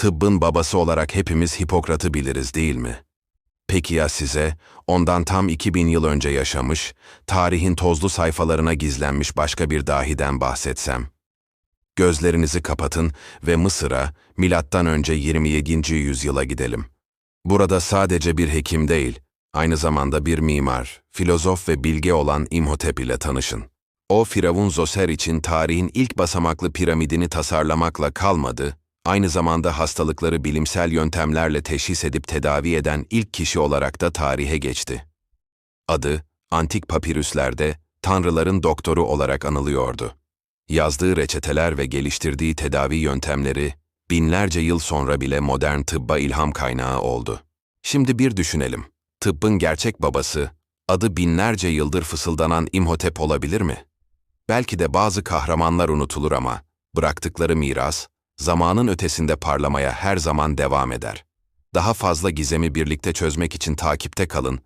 Tıbbın babası olarak hepimiz Hipokrat'ı biliriz değil mi? Peki ya size, ondan tam 2000 yıl önce yaşamış, tarihin tozlu sayfalarına gizlenmiş başka bir dahiden bahsetsem? Gözlerinizi kapatın ve Mısır'a, milattan önce 27. yüzyıla gidelim. Burada sadece bir hekim değil, aynı zamanda bir mimar, filozof ve bilge olan İmhotep ile tanışın. O Firavun Zoser için tarihin ilk basamaklı piramidini tasarlamakla kalmadı, aynı zamanda hastalıkları bilimsel yöntemlerle teşhis edip tedavi eden ilk kişi olarak da tarihe geçti. Adı, antik papirüslerde tanrıların doktoru olarak anılıyordu. Yazdığı reçeteler ve geliştirdiği tedavi yöntemleri binlerce yıl sonra bile modern tıbba ilham kaynağı oldu. Şimdi bir düşünelim. Tıbbın gerçek babası, adı binlerce yıldır fısıldanan İmhotep olabilir mi? Belki de bazı kahramanlar unutulur ama bıraktıkları miras, zamanın ötesinde parlamaya her zaman devam eder. Daha fazla gizemi birlikte çözmek için takipte kalın